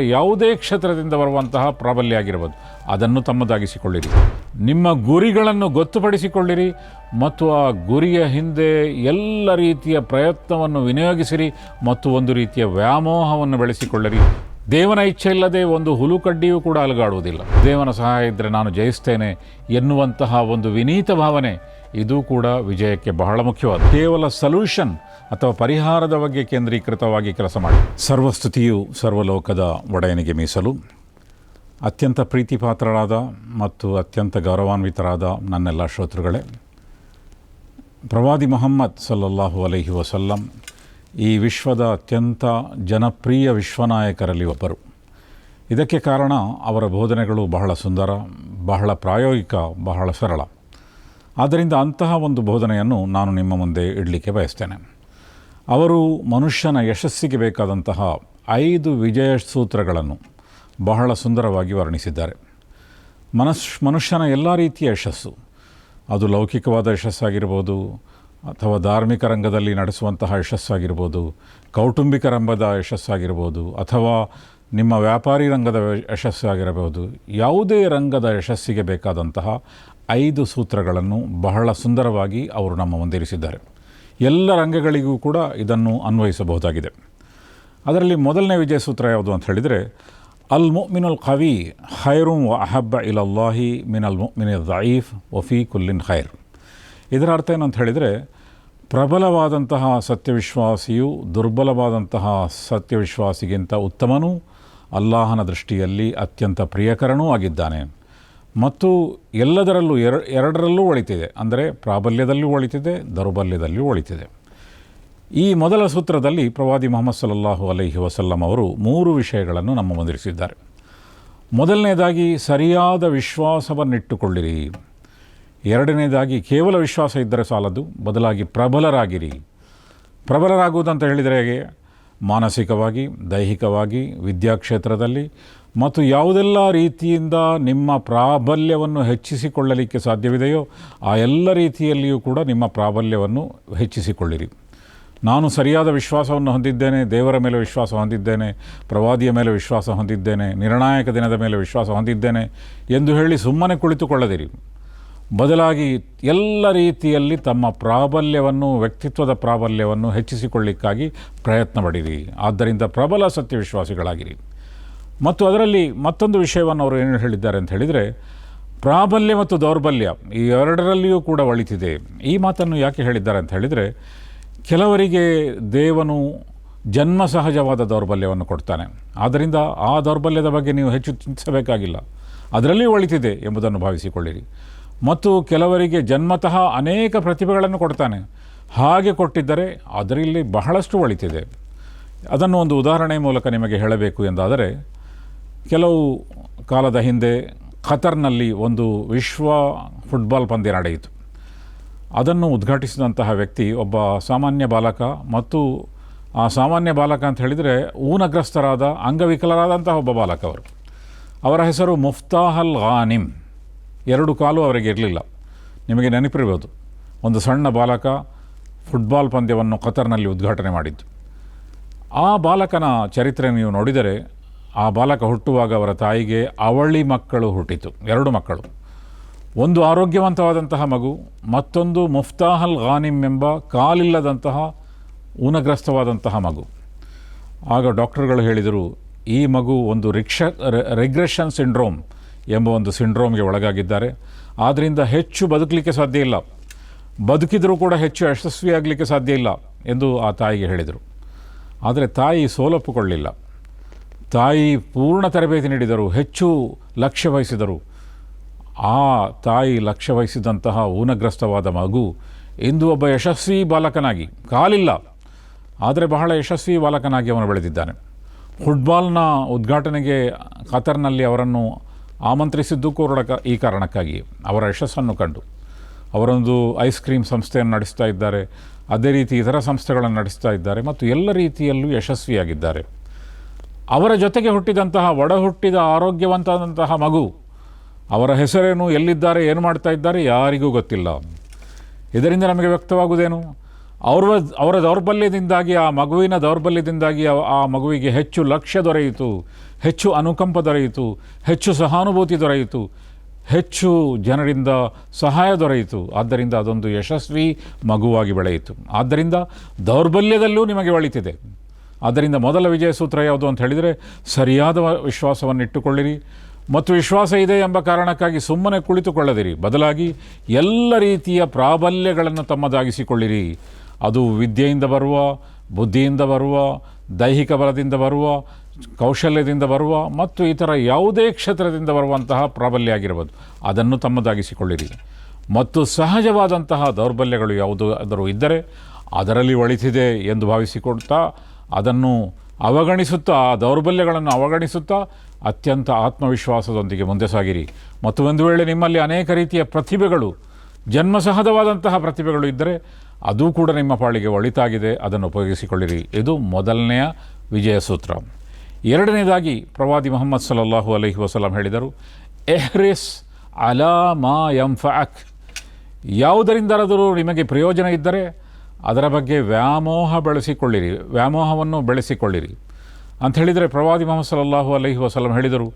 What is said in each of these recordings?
ಯಾವುದೇ ಕ್ಷೇತ್ರದಿಂದ ಬರುವಂತಹ ಪ್ರಾಬಲ್ಯ ಆಗಿರ್ಬೋದು. ಅದನ್ನು ತಮ್ಮದಾಗಿಸಿಕೊಳ್ಳಿರಿ. ನಿಮ್ಮ ಗುರಿಗಳನ್ನು ಗೊತ್ತುಪಡಿಸಿಕೊಳ್ಳಿರಿ ಮತ್ತು ಆ ಗುರಿಯ ಹಿಂದೆ ಎಲ್ಲ ರೀತಿಯ ಪ್ರಯತ್ನವನ್ನು ವಿನಿಯೋಗಿಸಿರಿ ಮತ್ತು ಒಂದು ರೀತಿಯ ವ್ಯಾಮೋಹವನ್ನು ಬೆಳೆಸಿಕೊಳ್ಳಿರಿ. ದೇವನ ಇಚ್ಛೆ ಇಲ್ಲದೆ ಒಂದು ಹುಲು ಕಡ್ಡಿಯೂ ಕೂಡ ಅಲುಗಾಡುವುದಿಲ್ಲ. ದೇವನ ಸಹಾಯ ಇದ್ದರೆ ನಾನು ಜಯಿಸ್ತೇನೆ ಎನ್ನುವಂತಹ ಒಂದು ವಿನೀತ ಭಾವನೆ ಇದು ಕೂಡ ವಿಜಯಕ್ಕೆ ಬಹಳ ಮುಖ್ಯವಾದ. ಕೇವಲ ಸೊಲ್ಯೂಷನ್ ಅಥವಾ ಪರಿಹಾರದ ಬಗ್ಗೆ ಕೇಂದ್ರೀಕೃತವಾಗಿ ಕೆಲಸ ಮಾಡಿ. ಸರ್ವಸ್ತುತಿಯು ಸರ್ವಲೋಕದ ಒಡೆಯನಿಗೆ ಮೀಸಲು. ಅತ್ಯಂತ ಪ್ರೀತಿಪಾತ್ರರಾದ ಮತ್ತು ಅತ್ಯಂತ ಗೌರವಾನ್ವಿತರಾದ ನನ್ನೆಲ್ಲ ಶ್ರೋತೃಗಳೇ ಪ್ರವಾದಿ ಮೊಹಮ್ಮದ್ ಸಲ್ಲಲ್ಲಾಹು ಅಲೈಹಿ ವಸಲ್ಲಂ ಈ ವಿಶ್ವದ ಅತ್ಯಂತ ಜನಪ್ರಿಯ ವಿಶ್ವನಾಯಕರಲ್ಲಿ ಒಬ್ಬರು. ಇದಕ್ಕೆ ಕಾರಣ ಅವರ ಬೋಧನೆಗಳು ಬಹಳ ಸುಂದರ, ಬಹಳ ಪ್ರಾಯೋಗಿಕ, ಬಹಳ ಸರಳ. ಆದ್ದರಿಂದ ಅಂತಹ ಒಂದು ಬೋಧನೆಯನ್ನು ನಾನು ನಿಮ್ಮ ಮುಂದೆ ಇಡಲಿಕ್ಕೆ ಬಯಸ್ತೇನೆ. ಅವರು ಮನುಷ್ಯನ ಯಶಸ್ಸಿಗೆ ಬೇಕಾದಂತಹ ಐದು ವಿಜಯ ಸೂತ್ರಗಳನ್ನು ಬಹಳ ಸುಂದರವಾಗಿ ವರ್ಣಿಸಿದ್ದಾರೆ. ಮನಸ್, ಮನುಷ್ಯನ ಎಲ್ಲ ರೀತಿಯ ಯಶಸ್ಸು. ಅದು ಲೌಕಿಕವಾದ ಯಶಸ್ಸಾಗಿರ್ಬೋದು, ಅಥವಾ ಧಾರ್ಮಿಕ ರಂಗದಲ್ಲಿ ನಡೆಸುವಂತಹ ಯಶಸ್ಸಾಗಿರ್ಬೋದು, ಕೌಟುಂಬಿಕ ರಂಗದ ಯಶಸ್ಸಾಗಿರ್ಬೋದು, ಅಥವಾ ನಿಮ್ಮ ವ್ಯಾಪಾರಿ ರಂಗದ ಯಶಸ್ಸಾಗಿರಬಹುದು. ಯಾವುದೇ ರಂಗದ ಯಶಸ್ಸಿಗೆ ಬೇಕಾದಂತಹ ಐದು ಸೂತ್ರಗಳನ್ನು ಬಹಳ ಸುಂದರವಾಗಿ ಅವರು ನಮ್ಮ ಮುಂದಿರಿಸಿದ್ದಾರೆ. ಎಲ್ಲ ರಂಗಗಳಿಗೂ ಕೂಡ ಇದನ್ನು ಅನ್ವಯಿಸಬಹುದಾಗಿದೆ. ಅದರಲ್ಲಿ ಮೊದಲನೇ ವಿಜಯ ಸೂತ್ರ ಯಾವುದು ಅಂತ ಹೇಳಿದರೆ, ಅಲ್ ಮುಮಿನುಲ್ ಕವಿ ಹೈರುಂ ವ ಅಹಬ್ಬ ಇಲಲ್ಲಾಹಿ ಮಿನ್ ಅಲ್ ಮುಮಿನ್ ದಯೀಫ್ ವಫಿ ಕುಲ್ಲಿನ್ ಖೈರ್ ಇದರ ಅರ್ಥ ಏನಂತ ಹೇಳಿದರೆ, ಪ್ರಬಲವಾದಂತಹ ಸತ್ಯವಿಶ್ವಾಸಿಯು ದುರ್ಬಲವಾದಂತಹ ಸತ್ಯವಿಶ್ವಾಸಿಗಿಂತ ಉತ್ತಮನೂ ಅಲ್ಲಾಹನ ದೃಷ್ಟಿಯಲ್ಲಿ ಅತ್ಯಂತ ಪ್ರಿಯಕರನೂ ಆಗಿದ್ದಾನೆ. ಮತ್ತು ಎಲ್ಲದರಲ್ಲೂ ಎರ, ಎರಡರಲ್ಲೂ ಒಳಿತಿದೆ. ಅಂದರೆ ಪ್ರಾಬಲ್ಯದಲ್ಲೂ ಒಳಿತಿದೆ ದೌರ್ಬಲ್ಯದಲ್ಲಿಯೂ ಒಳಿತಿದೆ. ಈ ಮೊದಲ ಸೂತ್ರದಲ್ಲಿ ಪ್ರವಾದಿ ಮೊಹಮ್ಮದ್ ಸಲ್ಲಲ್ಲಾಹು ಅಲೈಹಿ ವಸಲ್ಲಂ ಅವರು ಮೂರು ವಿಷಯಗಳನ್ನು ನಮ್ಮ ಮುಂದಿರಿಸಿದ್ದಾರೆ. ಮೊದಲನೇದಾಗಿ, ಸರಿಯಾದ ವಿಶ್ವಾಸವನ್ನಿಟ್ಟುಕೊಳ್ಳಿರಿ. ಎರಡನೇದಾಗಿ, ಕೇವಲ ವಿಶ್ವಾಸ ಇದ್ದರೆ ಸಾಲದು. ಬದಲಾಗಿ ಪ್ರಬಲರಾಗಿರಿ. ಪ್ರಬಲರಾಗುವುದಂತ ಹೇಳಿದರೆ ಮಾನಸಿಕವಾಗಿ, ದೈಹಿಕವಾಗಿ, ವಿದ್ಯಾಕ್ಷೇತ್ರದಲ್ಲಿ ಮತ್ತು ಯಾವುದೆಲ್ಲ ರೀತಿಯಿಂದ ನಿಮ್ಮ ಪ್ರಾಬಲ್ಯವನ್ನು ಹೆಚ್ಚಿಸಿಕೊಳ್ಳಲಿಕ್ಕೆ ಸಾಧ್ಯವಿದೆಯೋ ಆ ಎಲ್ಲ ರೀತಿಯಲ್ಲಿಯೂ ಕೂಡ ನಿಮ್ಮ ಪ್ರಾಬಲ್ಯವನ್ನು ಹೆಚ್ಚಿಸಿಕೊಳ್ಳಿರಿ. ನಾನು ಸರಿಯಾದ ವಿಶ್ವಾಸವನ್ನು ಹೊಂದಿದ್ದೇನೆ, ದೇವರ ಮೇಲೆ ವಿಶ್ವಾಸ ಹೊಂದಿದ್ದೇನೆ, ಪ್ರವಾದಿಯ ಮೇಲೆ ವಿಶ್ವಾಸ ಹೊಂದಿದ್ದೇನೆ, ನಿರ್ಣಾಯಕ ದಿನದ ಮೇಲೆ ವಿಶ್ವಾಸ ಹೊಂದಿದ್ದೇನೆ ಎಂದು ಹೇಳಿ ಸುಮ್ಮನೆ ಕುಳಿತುಕೊಳ್ಳದಿರಿ. ಬದಲಾಗಿ ಎಲ್ಲ ರೀತಿಯಲ್ಲಿ ತಮ್ಮ ಪ್ರಾಬಲ್ಯವನ್ನು, ವ್ಯಕ್ತಿತ್ವದ ಪ್ರಾಬಲ್ಯವನ್ನು ಹೆಚ್ಚಿಸಿಕೊಳ್ಳಿಕ್ಕಾಗಿ ಪ್ರಯತ್ನ ಪಡಿರಿ. ಆದ್ದರಿಂದ ಪ್ರಬಲ ಸತ್ಯವಿಶ್ವಾಸಿಗಳಾಗಿರಿ. ಮತ್ತು ಅದರಲ್ಲಿ ಮತ್ತೊಂದು ವಿಷಯವನ್ನು ಅವರು ಏನು ಹೇಳಿದ್ದಾರೆ ಅಂತ ಹೇಳಿದರೆ, ಪ್ರಾಬಲ್ಯ ಮತ್ತು ದೌರ್ಬಲ್ಯ ಈ ಎರಡರಲ್ಲಿಯೂ ಕೂಡ ಒಳಿತಿದೆ. ಈ ಮಾತನ್ನು ಯಾಕೆ ಹೇಳಿದ್ದಾರೆ ಅಂತ ಹೇಳಿದರೆ, ಕೆಲವರಿಗೆ ದೇವನು ಜನ್ಮ ಸಹಜವಾದ ದೌರ್ಬಲ್ಯವನ್ನು ಕೊಡ್ತಾನೆ. ಆದ್ದರಿಂದ ಆ ದೌರ್ಬಲ್ಯದ ಬಗ್ಗೆ ನೀವು ಹೆಚ್ಚು ಚಿಂತಿಸಬೇಕಾಗಿಲ್ಲ. ಅದರಲ್ಲಿಯೂ ಒಳಿತಿದೆ ಎಂಬುದನ್ನು ಭಾವಿಸಿಕೊಳ್ಳಿರಿ. ಮತ್ತು ಕೆಲವರಿಗೆ ಜನ್ಮತಃ ಅನೇಕ ಪ್ರತಿಭೆಗಳನ್ನು ಕೊಡ್ತಾನೆ. ಹಾಗೆ ಕೊಟ್ಟಿದ್ದರೆ ಅದರಲ್ಲಿ ಬಹಳಷ್ಟು ಒಳಿತಿದೆ. ಅದನ್ನು ಒಂದು ಉದಾಹರಣೆ ಮೂಲಕ ನಿಮಗೆ ಹೇಳಬೇಕು ಎಂದಾದರೆ, ಕೆಲವು ಕಾಲದ ಹಿಂದೆ ಖತರ್ನಲ್ಲಿ ಒಂದು ವಿಶ್ವ ಫುಟ್ಬಾಲ್ ಪಂದ್ಯ ನಡೆಯಿತು. ಅದನ್ನು ಉದ್ಘಾಟಿಸಿದಂತಹ ವ್ಯಕ್ತಿ ಒಬ್ಬ ಸಾಮಾನ್ಯ ಬಾಲಕ ಮತ್ತು ಆ ಸಾಮಾನ್ಯ ಬಾಲಕ ಅಂತ ಹೇಳಿದರೆ ಊನಗ್ರಸ್ತರಾದ ಅಂಗವಿಕಲರಾದಂತಹ ಒಬ್ಬ ಬಾಲಕ ಅವರು ಅವರ ಹೆಸರು ಮುಫ್ತಾಹಲ್ ಗಾನಿಮ್ ಎರಡು ಕಾಲು ಅವರಿಗೆ ಇರಲಿಲ್ಲ. ನಿಮಗೆ ನೆನಪಿರ್ಬೋದು, ಒಂದು ಸಣ್ಣ ಬಾಲಕ ಫುಟ್ಬಾಲ್ ಪಂದ್ಯವನ್ನು ಕತರ್ನಲ್ಲಿ ಉದ್ಘಾಟನೆ ಮಾಡಿದ್ದು. ಆ ಬಾಲಕನ ಚರಿತ್ರೆ ನೀವು ನೋಡಿದರೆ, ಆ ಬಾಲಕ ಹುಟ್ಟುವಾಗ ಅವರ ತಾಯಿಗೆ ಅವಳಿ ಮಕ್ಕಳು ಹುಟ್ಟಿತು, ಎರಡು ಮಕ್ಕಳು. ಒಂದು ಆರೋಗ್ಯವಂತವಾದಂತಹ ಮಗು, ಮತ್ತೊಂದು ಮುಫ್ತಾಹಲ್ ಗಾನಿಮ್ ಎಂಬ ಕಾಲಿಲ್ಲದಂತಹ ಊನಗ್ರಸ್ತವಾದಂತಹ ಮಗು. ಆಗ ಡಾಕ್ಟರ್ಗಳು ಹೇಳಿದರು, ಈ ಮಗು ಒಂದು ರಿಕ್ಷ, ರೆಗ್ರೆಷನ್ ಸಿಂಡ್ರೋಮ್ ಎಂಬ ಒಂದು ಸಿಂಡ್ರೋಮ್ಗೆ ಒಳಗಾಗಿದ್ದಾರೆ. ಆದ್ದರಿಂದ ಹೆಚ್ಚು ಬದುಕಲಿಕ್ಕೆ ಸಾಧ್ಯ ಇಲ್ಲ. ಬದುಕಿದರೂ ಕೂಡ ಹೆಚ್ಚು ಯಶಸ್ವಿಯಾಗಲಿಕ್ಕೆ ಸಾಧ್ಯ ಇಲ್ಲ ಎಂದು ಆ ತಾಯಿಗೆ ಹೇಳಿದರು. ಆದರೆ ತಾಯಿ ಸೋಲೊಪ್ಪಿಕೊಳ್ಳಿಲ್ಲ ತಾಯಿ ಪೂರ್ಣ ತರಬೇತಿ ನೀಡಿದರು, ಹೆಚ್ಚು ಲಕ್ಷ್ಯ ವಹಿಸಿದರು. ಆ ತಾಯಿ ಲಕ್ಷ್ಯ ವಹಿಸಿದಂತಹ ಊನಗ್ರಸ್ತವಾದ ಮಗು ಇಂದು ಒಬ್ಬ ಯಶಸ್ವಿ ಬಾಲಕನಾಗಿ, ಕಾಲಿಲ್ಲ, ಆದರೆ ಬಹಳ ಯಶಸ್ವಿ ಬಾಲಕನಾಗಿ ಅವನು ಬೆಳೆದಿದ್ದಾನೆ. ಫುಟ್ಬಾಲ್ನ ಉದ್ಘಾಟನೆಗೆ ಖತರ್ನಲ್ಲಿ ಅವರನ್ನು ಆಮಂತ್ರಿಸಿದ್ದು ಕೂಡ ಈ ಕಾರಣಕ್ಕಾಗಿ ಅವರ ಯಶಸ್ಸನ್ನು ಕಂಡು. ಅವರೊಂದು ಐಸ್ ಕ್ರೀಮ್ ಸಂಸ್ಥೆಯನ್ನು ನಡೆಸ್ತಾ ಇದ್ದಾರೆ. ಅದೇ ರೀತಿ ಇತರ ಸಂಸ್ಥೆಗಳನ್ನು ನಡೆಸ್ತಾ ಇದ್ದಾರೆ ಮತ್ತು ಎಲ್ಲ ರೀತಿಯಲ್ಲೂ ಯಶಸ್ವಿಯಾಗಿದ್ದಾರೆ. ಅವರ ಜೊತೆಗೆ ಹುಟ್ಟಿದಂತಹ ಒಡ ಹುಟ್ಟಿದ ಆರೋಗ್ಯವಂತಾದಂತಹ ಮಗು, ಅವರ ಹೆಸರೇನು, ಎಲ್ಲಿದ್ದಾರೆ, ಏನು ಮಾಡ್ತಾ ಇದ್ದಾರೆ, ಯಾರಿಗೂ ಗೊತ್ತಿಲ್ಲ. ಇದರಿಂದ ನಮಗೆ ವ್ಯಕ್ತವಾಗುವುದೇನು? ಅವರ ಅವರ ದೌರ್ಬಲ್ಯದಿಂದಾಗಿ, ಆ ಮಗುವಿನ ದೌರ್ಬಲ್ಯದಿಂದಾಗಿ ಆ- ಮಗುವಿಗೆ ಹೆಚ್ಚು ಲಕ್ಷ್ಯ ದೊರೆಯಿತು, ಹೆಚ್ಚು ಅನುಕಂಪ ದೊರೆಯಿತು, ಹೆಚ್ಚು ಸಹಾನುಭೂತಿ ದೊರೆಯಿತು, ಹೆಚ್ಚು ಜನರಿಂದ ಸಹಾಯ ದೊರೆಯಿತು. ಆದ್ದರಿಂದ ಅದೊಂದು ಯಶಸ್ವಿ ಮಗುವಾಗಿ ಬೆಳೆಯಿತು. ಆದ್ದರಿಂದ ದೌರ್ಬಲ್ಯದಲ್ಲೂ ನಿಮಗೆ ಒಳಿತಿದೆ. ಆದ್ದರಿಂದ ಮೊದಲ ವಿಜಯ ಸೂತ್ರ ಯಾವುದು ಅಂತ ಹೇಳಿದರೆ, ಸರಿಯಾದ ವಿಶ್ವಾಸವನ್ನು ಇಟ್ಟುಕೊಳ್ಳಿರಿ ಮತ್ತು ವಿಶ್ವಾಸ ಇದೆ ಎಂಬ ಕಾರಣಕ್ಕಾಗಿ ಸುಮ್ಮನೆ ಕುಳಿತುಕೊಳ್ಳದಿರಿ. ಬದಲಾಗಿ ಎಲ್ಲ ರೀತಿಯ ಪ್ರಾಬಲ್ಯಗಳನ್ನು ತಮ್ಮದಾಗಿಸಿಕೊಳ್ಳಿರಿ. ಅದು ವಿದ್ಯೆಯಿಂದ ಬರುವ, ಬುದ್ಧಿಯಿಂದ ಬರುವ, ದೈಹಿಕ ಬಲದಿಂದ ಬರುವ, ಕೌಶಲ್ಯದಿಂದ ಬರುವ ಮತ್ತು ಇತರ ಯಾವುದೇ ಕ್ಷೇತ್ರದಿಂದ ಬರುವಂತಹ ಪ್ರಾಬಲ್ಯ ಆಗಿರ್ಬೋದು ಅದನ್ನು ತಮ್ಮದಾಗಿಸಿಕೊಳ್ಳಿರಿ. ಮತ್ತು ಸಹಜವಾದಂತಹ ದೌರ್ಬಲ್ಯಗಳು ಯಾವುದಾದರೂ ಇದ್ದರೆ ಅದರಲ್ಲಿ ಒಳಿತಿದೆ ಎಂದು ಭಾವಿಸಿಕೊಡ್ತಾ ಅದನ್ನು ಅವಗಣಿಸುತ್ತಾ, ಆ ದೌರ್ಬಲ್ಯಗಳನ್ನು ಅವಗಣಿಸುತ್ತಾ ಅತ್ಯಂತ ಆತ್ಮವಿಶ್ವಾಸದೊಂದಿಗೆ ಮುಂದೆ ಸಾಗಿರಿ. ಮತ್ತು ಒಂದು ವೇಳೆ ನಿಮ್ಮಲ್ಲಿ ಅನೇಕ ರೀತಿಯ ಪ್ರತಿಭೆಗಳು, ಜನ್ಮಸಹಜವಾದಂತಹ ಪ್ರತಿಭೆಗಳು ಇದ್ದರೆ ಅದು ಕೂಡ ನಿಮ್ಮ ಪಾಳಿಗೆ ಒಳಿತಾಗಿದೆ, ಅದನ್ನು ಉಪಯೋಗಿಸಿಕೊಳ್ಳಿರಿ. ಇದು ಮೊದಲನೆಯ ವಿಜಯ ಸೂತ್ರ. ಎರಡನೇದಾಗಿ ಪ್ರವಾದಿ ಮೊಹಮ್ಮದ್ ಸಲಲ್ಲಾಹು ಅಲೈಹಿ ವಸಲ್ಲಂ ಹೇಳಿದರು, ಎಹ್ರಿಸ್ ಅಲಾ ಮಾ ಫ್ಯಾಕ್ ಯಾವುದರಿಂದಾದರೂ ನಿಮಗೆ ಪ್ರಯೋಜನ ಇದ್ದರೆ ಅದರ ಬಗ್ಗೆ ವ್ಯಾಮೋಹ ಬೆಳೆಸಿಕೊಳ್ಳಿರಿ, ವ್ಯಾಮೋಹವನ್ನು ಬೆಳೆಸಿಕೊಳ್ಳಿರಿ. ಅಂತ ಹೇಳಿದರೆ ಪ್ರವಾದಿ ಮೊಹಮ್ಮದ್ ಸಲ್ಲಲ್ಲಾಹು ಅಲೈಹಿ ವಸಲ್ಲಂ ಹೇಳಿದರು,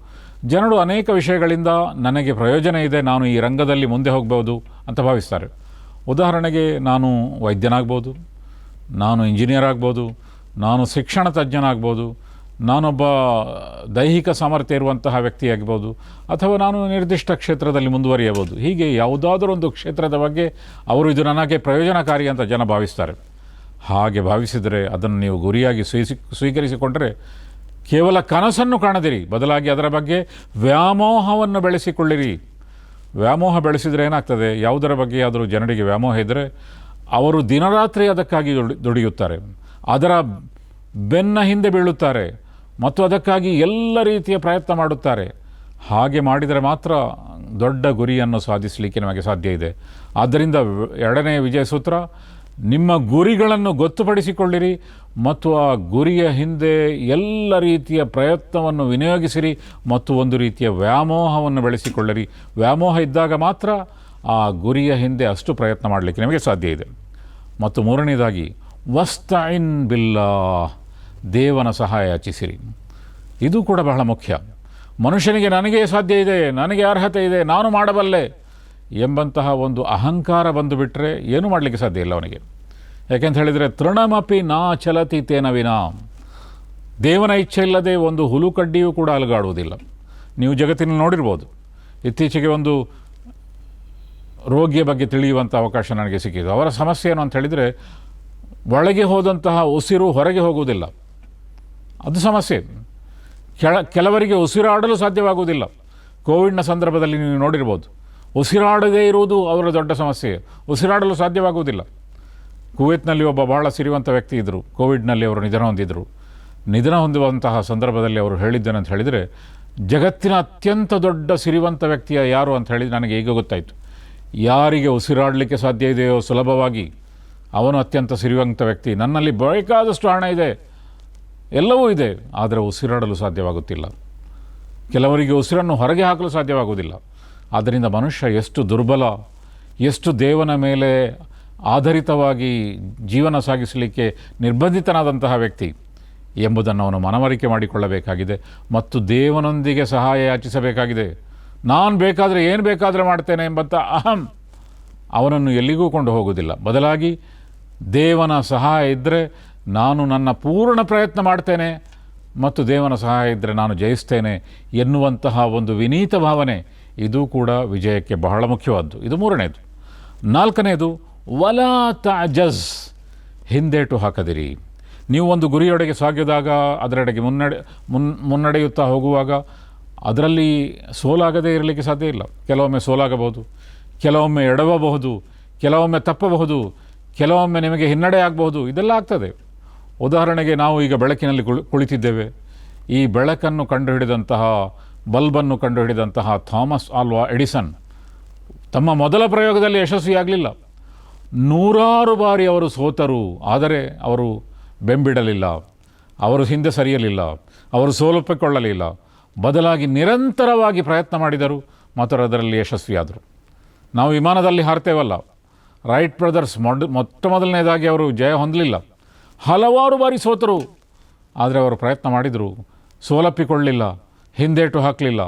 ಜನರು ಅನೇಕ ವಿಷಯಗಳಿಂದ ನನಗೆ ಪ್ರಯೋಜನ ಇದೆ, ನಾನು ಈ ರಂಗದಲ್ಲಿ ಮುಂದೆ ಹೋಗ್ಬೋದು ಅಂತ ಭಾವಿಸ್ತಾರೆ. ಉದಾಹರಣೆಗೆ ನಾನು ವೈದ್ಯನಾಗ್ಬೋದು, ನಾನು ಇಂಜಿನಿಯರ್ ಆಗ್ಬೋದು, ನಾನು ಶಿಕ್ಷಣ ತಜ್ಞನಾಗ್ಬೋದು, ನಾನೊಬ್ಬ ದೈಹಿಕ ಸಾಮರ್ಥ್ಯ ಇರುವಂತಹ ವ್ಯಕ್ತಿಯಾಗ್ಬೋದು, ಅಥವಾ ನಾನು ನಿರ್ದಿಷ್ಟ ಕ್ಷೇತ್ರದಲ್ಲಿ ಮುಂದುವರಿಯಬಹುದು. ಹೀಗೆ ಯಾವುದಾದರೂ ಒಂದು ಕ್ಷೇತ್ರದ ಬಗ್ಗೆ ಅವರು ಇದು ನನಗೆ ಪ್ರಯೋಜನಕಾರಿ ಅಂತ ಜನ ಭಾವಿಸ್ತಾರೆ. ಹಾಗೆ ಭಾವಿಸಿದರೆ ಅದನ್ನು ನೀವು ಗುರಿಯಾಗಿ ಸ್ವೀಕರಿಸಿಕೊಂಡರೆ ಕೇವಲ ಕನಸನ್ನು ಕಾಣದಿರಿ. ಬದಲಾಗಿ ಅದರ ಬಗ್ಗೆ ವ್ಯಾಮೋಹವನ್ನು ಬೆಳೆಸಿಕೊಳ್ಳಿರಿ. ವ್ಯಾಮೋಹ ಬೆಳೆಸಿದರೆ ಏನಾಗ್ತದೆ? ಯಾವುದರ ಬಗ್ಗೆ ಆದರೂ ಜನರಿಗೆ ವ್ಯಾಮೋಹ ಇದ್ದರೆ ಅವರು ದಿನರಾತ್ರಿ ಅದಕ್ಕಾಗಿ ದುಡಿ- ದುಡಿಯುತ್ತಾರೆ. ಅದರ ಬೆನ್ನ ಹಿಂದೆ ಬೀಳುತ್ತಾರೆ. ಮತ್ತು ಅದಕ್ಕಾಗಿ ಎಲ್ಲ ರೀತಿಯ ಪ್ರಯತ್ನ ಮಾಡುತ್ತಾರೆ. ಹಾಗೆ ಮಾಡಿದರೆ ಮಾತ್ರ ದೊಡ್ಡ ಗುರಿಯನ್ನು ಸಾಧಿಸಲಿಕ್ಕೆ ನಮಗೆ ಸಾಧ್ಯ ಇದೆ. ಆದ್ದರಿಂದ ಎರಡನೇ ವಿಜಯ ಸೂತ್ರ ನಿಮ್ಮ ಗುರಿಗಳನ್ನು ಗೊತ್ತುಪಡಿಸಿಕೊಳ್ಳಿರಿ ಮತ್ತು ಆ ಗುರಿಯ ಹಿಂದೆ ಎಲ್ಲ ರೀತಿಯ ಪ್ರಯತ್ನವನ್ನು ವಿನಿಯೋಗಿಸಿರಿ ಮತ್ತು ಒಂದು ರೀತಿಯ ವ್ಯಾಮೋಹವನ್ನು ಬೆಳೆಸಿಕೊಳ್ಳಿರಿ. ವ್ಯಾಮೋಹ ಇದ್ದಾಗ ಮಾತ್ರ ಆ ಗುರಿಯ ಹಿಂದೆ ಅಷ್ಟು ಪ್ರಯತ್ನ ಮಾಡಲಿಕ್ಕೆ ನಿಮಗೆ ಸಾಧ್ಯ ಇದೆ. ಮತ್ತು ಮೂರನೇದಾಗಿ ವಸ್ತೈನ್ ಬಿಲ್ಲಾ ದೇವನ ಸಹಾಯ ಯಾಚಿಸಿರಿ. ಇದು ಕೂಡ ಬಹಳ ಮುಖ್ಯ. ಮನುಷ್ಯನಿಗೆ ನನಗೆ ಸಾಧ್ಯ ಇದೆ, ನನಗೆ ಅರ್ಹತೆ ಇದೆ, ನಾನು ಮಾಡಬಲ್ಲೆ. ಎಂಬಂತಹ ಒಂದು ಅಹಂಕಾರ ಬಂದು ಬಿಟ್ಟರೆ ಏನೂ ಮಾಡಲಿಕ್ಕೆ ಸಾಧ್ಯ ಇಲ್ಲ ಅವನಿಗೆ. ಯಾಕೆಂತ ಹೇಳಿದರೆ, ತೃಣಮಪಿ ನಾ ಚಲತಿ ತೇನವಿನ ದೇವನ ಇಚ್ಛೆ ಇಲ್ಲದೆ ಒಂದು ಹುಲುಕಡ್ಡಿಯೂ ಕೂಡ ಅಲುಗಾಡುವುದಿಲ್ಲ. ನೀವು ಜಗತ್ತಿನಲ್ಲಿ ನೋಡಿರ್ಬೋದು. ಇತ್ತೀಚೆಗೆ ಒಂದು ರೋಗಿಯ ಬಗ್ಗೆ ತಿಳಿಯುವಂಥ ಅವಕಾಶ ನನಗೆ ಸಿಕ್ಕಿತು ಅವರ ಸಮಸ್ಯೆ ಏನು ಅಂತ ಹೇಳಿದರೆ, ಒಳಗೆ ಹೋದಂತಹ ಉಸಿರು ಹೊರಗೆ ಹೋಗುವುದಿಲ್ಲ. ಅದು ಸಮಸ್ಯೆ. ಕೆಳ, ಕೆಲವರಿಗೆ ಉಸಿರಾಡಲು ಸಾಧ್ಯವಾಗುವುದಿಲ್ಲ. ಕೋವಿಡ್ನ ಸಂದರ್ಭದಲ್ಲಿ ನೀವು ನೋಡಿರ್ಬೋದು. ಉಸಿರಾಡದೇ ಇರುವುದು ಅವರ ದೊಡ್ಡ ಸಮಸ್ಯೆ. ಉಸಿರಾಡಲು ಸಾಧ್ಯವಾಗುವುದಿಲ್ಲ. ಕುವೈತ್ನಲ್ಲಿ ಒಬ್ಬ ಬಹಳ ಸಿರಿವಂತ ವ್ಯಕ್ತಿ ಇದ್ದರು. ಕೋವಿಡ್ನಲ್ಲಿ ಅವರು ನಿಧನ ಹೊಂದಿದ್ದರು ನಿಧನ ಹೊಂದುವಂತಹ ಸಂದರ್ಭದಲ್ಲಿ ಅವರು ಹೇಳಿದ್ದೇನೆ ಹೇಳಿದರೆ, ಜಗತ್ತಿನ ಅತ್ಯಂತ ದೊಡ್ಡ ಸಿರಿವಂತ ವ್ಯಕ್ತಿಯ ಯಾರು ಅಂತ ಹೇಳಿ ನನಗೆ ಈಗ ಗೊತ್ತಾಯಿತು. ಯಾರಿಗೆ ಉಸಿರಾಡಲಿಕ್ಕೆ ಸಾಧ್ಯ ಇದೆಯೋ ಸುಲಭವಾಗಿ ಅವನು ಅತ್ಯಂತ ಸಿರಿವಂತ ವ್ಯಕ್ತಿ. ನನ್ನಲ್ಲಿ ಬೇಕಾದಷ್ಟು ಹಣ ಇದೆ. ಎಲ್ಲವೂ ಇದೆ. ಆದರೆ ಉಸಿರಾಡಲು ಸಾಧ್ಯವಾಗುತ್ತಿಲ್ಲ. ಕೆಲವರಿಗೆ ಉಸಿರನ್ನು ಹೊರಗೆ ಹಾಕಲು ಸಾಧ್ಯವಾಗುವುದಿಲ್ಲ. ಆದ್ದರಿಂದ ಮನುಷ್ಯ ಎಷ್ಟು ದುರ್ಬಲ, ಎಷ್ಟು ದೇವನ ಮೇಲೆ ಆಧಾರಿತವಾಗಿ ಜೀವನ ಸಾಗಿಸಲಿಕ್ಕೆ ನಿರ್ಬಂಧಿತನಾದಂತಹ ವ್ಯಕ್ತಿ ಎಂಬುದನ್ನು ಅವನು ಮನವರಿಕೆ ಮಾಡಿಕೊಳ್ಳಬೇಕಾಗಿದೆ ಮತ್ತು ದೇವನೊಂದಿಗೆ ಸಹಾಯ ಯಾಚಿಸಬೇಕಾಗಿದೆ. ನಾನು ಬೇಕಾದರೆ ಏನು ಬೇಕಾದರೆ ಮಾಡ್ತೇನೆ ಎಂಬಂಥ ಅಹಂ ಅವನನ್ನು ಎಲ್ಲಿಗೂ ಕೊಂಡು ಹೋಗುವುದಿಲ್ಲ. ಬದಲಾಗಿ ದೇವನ ಸಹಾಯ ಇದ್ದರೆ ನಾನು ನನ್ನ ಪೂರ್ಣ ಪ್ರಯತ್ನ ಮಾಡ್ತೇನೆ ಮತ್ತು ದೇವನ ಸಹಾಯ ಇದ್ದರೆ ನಾನು ಜಯಿಸ್ತೇನೆ ಎನ್ನುವಂತಹ ಒಂದು ವಿನೀತ ಭಾವನೆ ಇದು ಕೂಡ ವಿಜಯಕ್ಕೆ ಬಹಳ ಮುಖ್ಯವಾದ್ದು. ಇದು ಮೂರನೇದು. ನಾಲ್ಕನೇದು, ವಲಾ ತಾಜಸ್ ಹಿಂದೇಟು ಹಾಕದಿರಿ. ನೀವು ಒಂದು ಗುರಿಯೊಡೆಗೆ ಸಾಗಿದಾಗ, ಅದರೆಡೆಗೆ ಮುನ್ನಡೆ, ಮುನ್, ಮುನ್ನಡೆಯುತ್ತಾ ಹೋಗುವಾಗ, ಅದರಲ್ಲಿ ಸೋಲಾಗದೇ ಇರಲಿಕ್ಕೆ ಸಾಧ್ಯ ಇಲ್ಲ. ಕೆಲವೊಮ್ಮೆ ಸೋಲಾಗಬಹುದು, ಕೆಲವೊಮ್ಮೆ ಎಡವಬಹುದು, ಕೆಲವೊಮ್ಮೆ ತಪ್ಪಬಹುದು, ಕೆಲವೊಮ್ಮೆ ನಿಮಗೆ ಹಿನ್ನಡೆ ಆಗಬಹುದು, ಇದೆಲ್ಲ ಆಗ್ತದೆ. ಉದಾಹರಣೆಗೆ ನಾವು ಈಗ ಬೆಳಕಿನಲ್ಲಿ ಕುಳಿ, ಕುಳಿತಿದ್ದೇವೆ. ಈ ಬೆಳಕನ್ನು ಕಂಡುಹಿಡಿದಂತಹ ಬಲ್ಬನ್ನು ಕಂಡುಹಿಡಿದಂತಹ ಥಾಮಸ್ ಆಲ್ವಾ ಎಡಿಸನ್ ತಮ್ಮ ಮೊದಲ ಪ್ರಯೋಗದಲ್ಲಿ ಯಶಸ್ವಿಯಾಗಲಿಲ್ಲ. ನೂರಾರು ಬಾರಿ ಅವರು ಸೋತರು, ಆದರೆ ಅವರು ಬೆಂಬಿಡಲಿಲ್ಲ. ಅವರು ಹಿಂದೆ ಸರಿಯಲಿಲ್ಲ. ಅವರು ಸೋಲೊಪ್ಪಿಕೊಳ್ಳಲಿಲ್ಲ. ಬದಲಾಗಿ ನಿರಂತರವಾಗಿ ಪ್ರಯತ್ನ ಮಾಡಿದರು ಮತ್ತು ಅದರಲ್ಲಿ ಯಶಸ್ವಿಯಾದರು. ನಾವು ವಿಮಾನದಲ್ಲಿ ಹಾರ್ತೇವಲ್ಲ. ರೈಟ್ ಬ್ರದರ್ಸ್ ಮೊಡ್ ಮೊಟ್ಟ ಮೊದಲನೇದಾಗಿ ಅವರು ಜಯ ಹೊಂದಲಿಲ್ಲ. ಹಲವಾರು ಬಾರಿ ಸೋತರು, ಆದರೆ ಅವರು ಪ್ರಯತ್ನ ಮಾಡಿದರು. ಸೋಲಪ್ಪಿಕೊಳ್ಳಿಲ್ಲ ಹಿಂದೇಟು ಹಾಕಲಿಲ್ಲ.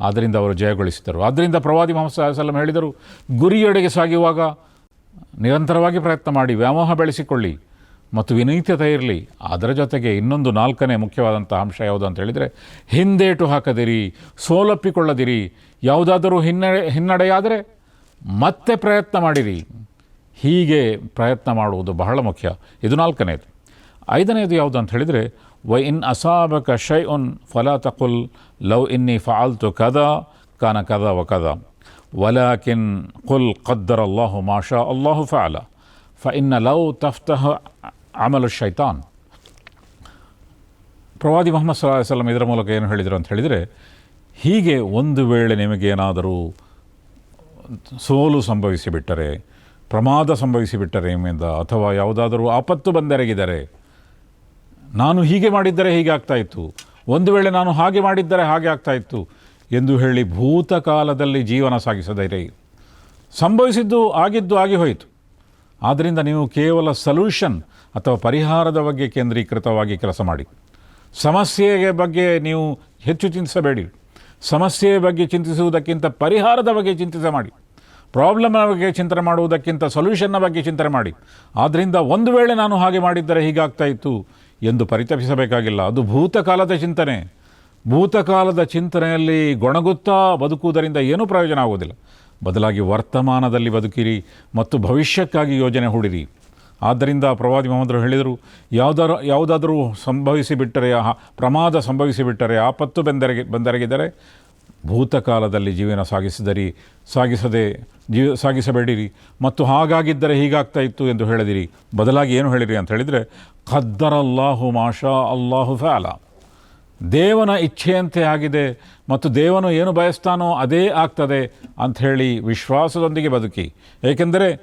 ಆದ್ದರಿಂದ ಅವರು ಜಯಗೊಳಿಸಿದರು. ಆದ್ದರಿಂದ ಪ್ರವಾದಿ ಮೊಹಮ್ಮದ್ ಅಲೈಹಿ ಹೇಳಿದರು, ಗುರಿಯೆಡೆಗೆ ಸಾಗುವಾಗ ನಿರಂತರವಾಗಿ ಪ್ರಯತ್ನ ಮಾಡಿ, ವ್ಯಾಮೋಹ ಬೆಳೆಸಿಕೊಳ್ಳಿ ಮತ್ತು ವಿನೀತತೆ ಇರಲಿ. ಅದರ ಜೊತೆಗೆ ಇನ್ನೊಂದು ನಾಲ್ಕನೇ ಮುಖ್ಯವಾದಂಥ ಅಂಶ ಯಾವುದು ಅಂತ ಹೇಳಿದರೆ, ಹಿಂದೇಟು ಹಾಕದಿರಿ, ಸೋಲಪ್ಪಿಕೊಳ್ಳದಿರಿ, ಯಾವುದಾದರೂ ಹಿನ್ನಡೆ ಹಿನ್ನಡೆಯಾದರೆ ಮತ್ತೆ ಪ್ರಯತ್ನ ಮಾಡಿರಿ. ಹೀಗೆ ಪ್ರಯತ್ನ ಮಾಡುವುದು ಬಹಳ ಮುಖ್ಯ. ಇದು ನಾಲ್ಕನೇದು. ಐದನೇದು ಯಾವುದು ಅಂತ ಹೇಳಿದರೆ ವ ಇನ್ ಅಸಾಬಕ ಶೈ ಉನ್ ಫಲಾ ತಕುಲ್ ಲವ್ ಇನ್ನಿ ಫಾಲ್ತು ಕದ ಕಾನ ಕದ ವ ಕದ ವಲಾಕಿನ್ ಕುಲ್ ಕದ್ದರ ಅಲ್ಲಾಹು ಮಾಷಾ ಅಲ್ಲಾಹು ಫಾಲ ಫ ಇನ್ನ ಲವ್ ತಫ್ತಹ ಅಮಲು ಶೈತಾನ್ ಪ್ರವಾದಿ ಮೊಹಮ್ಮದ್ ಸಲಾ ಸಲಂ ಇದರ ಮೂಲಕ ಏನು ಹೇಳಿದರು ಅಂತ ಹೇಳಿದರೆ, ಹೀಗೆ ಒಂದು ವೇಳೆ ನಿಮಗೇನಾದರೂ ಸೋಲು ಸಂಭವಿಸಿಬಿಟ್ಟರೆ, ಪ್ರಮಾದ ಸಂಭವಿಸಿಬಿಟ್ಟರೆ ನಿಮ್ಮಿಂದ, ಅಥವಾ ಯಾವುದಾದರೂ ಆಪತ್ತು ಬಂದೆರಗಿದರೆ ನಾನು ಹೀಗೆ ಮಾಡಿದ್ದರೆ ಹೀಗೆ ಆಗ್ತಾಯಿತ್ತು ಒಂದು ವೇಳೆ ನಾನು ಹಾಗೆ ಮಾಡಿದ್ದರೆ ಹಾಗೆ ಆಗ್ತಾಯಿತ್ತು ಎಂದು ಹೇಳಿ ಭೂತಕಾಲದಲ್ಲಿ ಜೀವನ ಸಾಗಿಸದಿರಿ ಸಂಭವಿಸಿದ್ದು ಆಗಿದ್ದು ಆಗಿ ಹೋಯಿತು. ಆದ್ದರಿಂದ ನೀವು ಕೇವಲ ಸಲ್ಯೂಷನ್ ಅಥವಾ ಪರಿಹಾರದ ಬಗ್ಗೆ ಕೇಂದ್ರೀಕೃತವಾಗಿ ಕೆಲಸ ಮಾಡಿ. ಸಮಸ್ಯೆಯ ಬಗ್ಗೆ ನೀವು ಹೆಚ್ಚು ಚಿಂತಿಸಬೇಡಿ. ಸಮಸ್ಯೆಯ ಬಗ್ಗೆ ಚಿಂತಿಸುವುದಕ್ಕಿಂತ ಪರಿಹಾರದ ಬಗ್ಗೆ ಚಿಂತಿಸ ಮಾಡಿ. ಪ್ರಾಬ್ಲಮ್ನ ಬಗ್ಗೆ ಚಿಂತನೆ ಮಾಡುವುದಕ್ಕಿಂತ ಸೊಲ್ಯೂಷನ್ನ ಬಗ್ಗೆ ಚಿಂತನೆ ಮಾಡಿ. ಆದ್ದರಿಂದ ಒಂದು ವೇಳೆ ನಾನು ಹಾಗೆ ಮಾಡಿದ್ದರೆ ಹೀಗಾಗ್ತಾ ಇತ್ತು. ಎಂದು ಪರಿತಪಿಸಬೇಕಾಗಿಲ್ಲ. ಅದು ಭೂತಕಾಲದ ಚಿಂತನೆ. ಭೂತಕಾಲದ ಚಿಂತನೆಯಲ್ಲಿ ಗೊಣಗುತ್ತಾ ಬದುಕುವುದರಿಂದ ಏನೂ ಪ್ರಯೋಜನ ಆಗುವುದಿಲ್ಲ. ಬದಲಾಗಿ ವರ್ತಮಾನದಲ್ಲಿ ಬದುಕಿರಿ ಮತ್ತು ಭವಿಷ್ಯಕ್ಕಾಗಿ ಯೋಜನೆ ಹೂಡಿರಿ. ಆದ್ದರಿಂದ ಪ್ರವಾದಿ ಮೊಹಮ್ಮದರು ಹೇಳಿದರು, ಯಾವುದಾರು, ಯಾವುದಾದರೂ ಸಂಭವಿಸಿಬಿಟ್ಟರೆ, ಪ್ರಮಾದ ಸಂಭವಿಸಿಬಿಟ್ಟರೆ, ಆಪತ್ತು ಬೆಂದರಗಿ ಬಂದೆರಗಿದರೆ ಭೂತಕಾಲದಲ್ಲಿ ಜೀವನ ಸಾಗಿಸಿದರಿ, ಸಾಗಿಸದೆ ಜೀವ, ಸಾಗಿಸಬೇಡಿರಿ. ಮತ್ತು ಹಾಗಾಗಿದ್ದರೆ ಹೀಗಾಗ್ತಾ ಇತ್ತು ಎಂದು ಹೇಳಿದಿರಿ. ಬದಲಾಗಿ ಏನು ಹೇಳಿರಿ ಅಂತ ಹೇಳಿದರೆ ಖದ್ದರಲ್ಲಾಹು ಮಾಷಾ ಅಲ್ಲಾಹು ಫ್ಯಾಲ ದೇವನ ಇಚ್ಛೆಯಂತೆ ಆಗಿದೆ ಮತ್ತು ದೇವನು ಏನು ಬಯಸ್ತಾನೋ ಅದೇ ಆಗ್ತದೆ ಅಂಥೇಳಿ ವಿಶ್ವಾಸದೊಂದಿಗೆ ಬದುಕಿ. ಏಕೆಂದರೆ,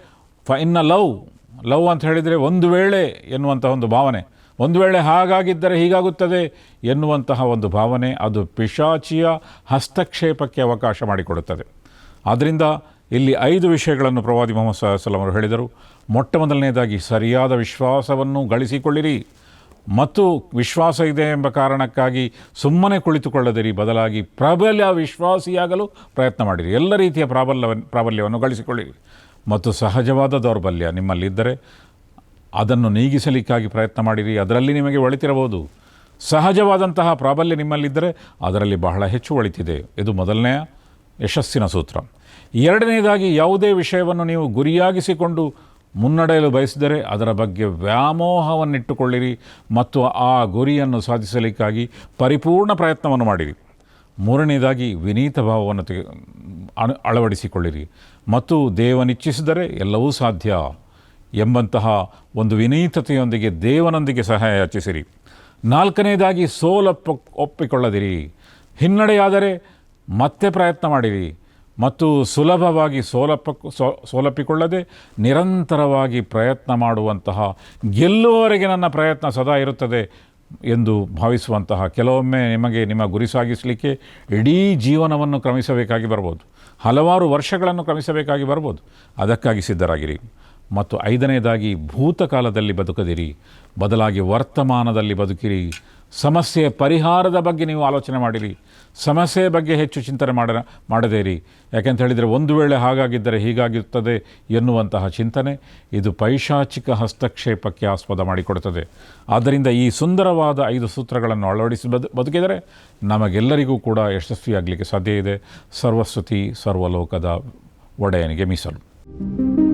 ಫ ಇನ್ನ ಲವ್ ಲವ್ ಅಂತ ಹೇಳಿದರೆ ಒಂದು ವೇಳೆ ಎನ್ನುವಂಥ ಒಂದು ಭಾವನೆ. ಒಂದು ವೇಳೆ ಹಾಗಾಗಿದ್ದರೆ ಹೀಗಾಗುತ್ತದೆ ಎನ್ನುವಂತಹ ಒಂದು ಭಾವನೆ ಅದು ಪಿಶಾಚಿಯ ಹಸ್ತಕ್ಷೇಪಕ್ಕೆ ಅವಕಾಶ ಮಾಡಿಕೊಡುತ್ತದೆ. ಆದ್ದರಿಂದ ಇಲ್ಲಿ ಐದು ವಿಷಯಗಳನ್ನು ಪ್ರವಾದಿ ಮೊಹಮ್ಮದ್ ಅವರು ಹೇಳಿದರು. ಮೊಟ್ಟ ಮೊದಲನೇದಾಗಿ ಸರಿಯಾದ ವಿಶ್ವಾಸವನ್ನು ಗಳಿಸಿಕೊಳ್ಳಿರಿ. ಮತ್ತು ವಿಶ್ವಾಸ ಇದೆ ಎಂಬ ಕಾರಣಕ್ಕಾಗಿ ಸುಮ್ಮನೆ ಕುಳಿತುಕೊಳ್ಳದಿರಿ. ಬದಲಾಗಿ ಪ್ರಾಬಲ್ಯ ವಿಶ್ವಾಸಿಯಾಗಲು ಪ್ರಯತ್ನ ಮಾಡಿರಿ. ಎಲ್ಲ ರೀತಿಯ ಪ್ರಾಬಲ್ಯವನ್ನು ಪ್ರಾಬಲ್ಯವನ್ನು ಗಳಿಸಿಕೊಳ್ಳಿರಿ. ಮತ್ತು ಸಹಜವಾದ ದೌರ್ಬಲ್ಯ ನಿಮ್ಮಲ್ಲಿದ್ದರೆ ಅದನ್ನು ನೀಗಿಸಲಿಕ್ಕಾಗಿ ಪ್ರಯತ್ನ ಮಾಡಿರಿ, ಅದರಲ್ಲಿ ನಿಮಗೆ ಒಳಿತಿರಬಹುದು. ಸಹಜವಾದಂತಹ ಪ್ರಾಬಲ್ಯ ನಿಮ್ಮಲ್ಲಿದ್ದರೆ ಅದರಲ್ಲಿ ಬಹಳ ಹೆಚ್ಚು ಒಳಿತಿದೆ. ಇದು ಮೊದಲನೆಯ ಯಶಸ್ಸಿನ ಸೂತ್ರ. ಎರಡನೇದಾಗಿ ಯಾವುದೇ ವಿಷಯವನ್ನು ನೀವು ಗುರಿಯಾಗಿಸಿಕೊಂಡು ಮುನ್ನಡೆಯಲು ಬಯಸಿದರೆ ಅದರ ಬಗ್ಗೆ ವ್ಯಾಮೋಹವನ್ನಿಟ್ಟುಕೊಳ್ಳಿರಿ ಮತ್ತು ಆ ಗುರಿಯನ್ನು ಸಾಧಿಸಲಿಕ್ಕಾಗಿ ಪರಿಪೂರ್ಣ ಪ್ರಯತ್ನವನ್ನು ಮಾಡಿರಿ. ಮೂರನೇದಾಗಿ ವಿನೀತ ಭಾವವನ್ನು ತೆಗೆ ಅಳವಡಿಸಿಕೊಳ್ಳಿರಿ. ಮತ್ತು ದೇವನಿಚ್ಛಿಸಿದರೆ ಎಲ್ಲವೂ ಸಾಧ್ಯ. ಎಂಬಂತಹ ಒಂದು ವಿನೀತತೆಯೊಂದಿಗೆ ದೇವನೊಂದಿಗೆ ಸಹಾಯ ಯಾಚಿಸಿರಿ. ನಾಲ್ಕನೇದಾಗಿ ಸೋಲಪ್ಪ ಒಪ್ಪಿಕೊಳ್ಳದಿರಿ. ಹಿನ್ನಡೆಯಾದರೆ ಮತ್ತೆ ಪ್ರಯತ್ನ ಮಾಡಿರಿ. ಮತ್ತು ಸುಲಭವಾಗಿ ಸೋಲಪ್ಪ ಸೋಲಪ್ಪಿಕೊಳ್ಳದೆ ನಿರಂತರವಾಗಿ ಪ್ರಯತ್ನ ಮಾಡುವಂತಹ ಗೆಲ್ಲುವವರೆಗೆ ನನ್ನ ಪ್ರಯತ್ನ ಸದಾ ಇರುತ್ತದೆ ಎಂದು ಭಾವಿಸುವಂತಹ ಕೆಲವೊಮ್ಮೆ ನಿಮಗೆ ನಿಮ್ಮ ಗುರಿ ಸಾಗಿಸಲಿಕ್ಕೆ ಇಡೀ ಜೀವನವನ್ನು ಕ್ರಮಿಸಬೇಕಾಗಿ ಬರ್ಬೋದು ಹಲವಾರು ವರ್ಷಗಳನ್ನು ಕ್ರಮಿಸಬೇಕಾಗಿ ಬರ್ಬೋದು ಅದಕ್ಕಾಗಿ ಸಿದ್ಧರಾಗಿರಿ. ಮತ್ತು ಐದನೇದಾಗಿ ಭೂತಕಾಲದಲ್ಲಿ ಬದುಕದಿರಿ, ಬದಲಾಗಿ ವರ್ತಮಾನದಲ್ಲಿ ಬದುಕಿರಿ. ಸಮಸ್ಯೆ ಪರಿಹಾರದ ಬಗ್ಗೆ ನೀವು ಆಲೋಚನೆ ಮಾಡಿರಿ, ಸಮಸ್ಯೆ ಬಗ್ಗೆ ಹೆಚ್ಚು ಚಿಂತನೆ ಮಾಡ ಮಾಡದೇರಿ. ಯಾಕೆಂತ ಹೇಳಿದರೆ ಒಂದು ವೇಳೆ ಹಾಗಾಗಿದ್ದರೆ ಹೀಗಾಗಿರುತ್ತದೆ ಎನ್ನುವಂತಹ ಚಿಂತನೆ ಇದು ಪೈಶಾಚಿಕ ಹಸ್ತಕ್ಷೇಪಕ್ಕೆ ಆಸ್ಪದ ಮಾಡಿಕೊಡುತ್ತದೆ. ಆದ್ದರಿಂದ ಈ ಸುಂದರವಾದ ಐದು ಸೂತ್ರಗಳನ್ನು ಅಳವಡಿಸಿ ಬದು, ಬದುಕಿದರೆ ನಮಗೆಲ್ಲರಿಗೂ ಕೂಡ ಯಶಸ್ವಿಯಾಗಲಿಕ್ಕೆ ಸಾಧ್ಯ ಇದೆ. ಸರ್ವಸ್ವತಿ ಸರ್ವಲೋಕದ ಒಡೆಯನಿಗೆ ಮೀಸಲು.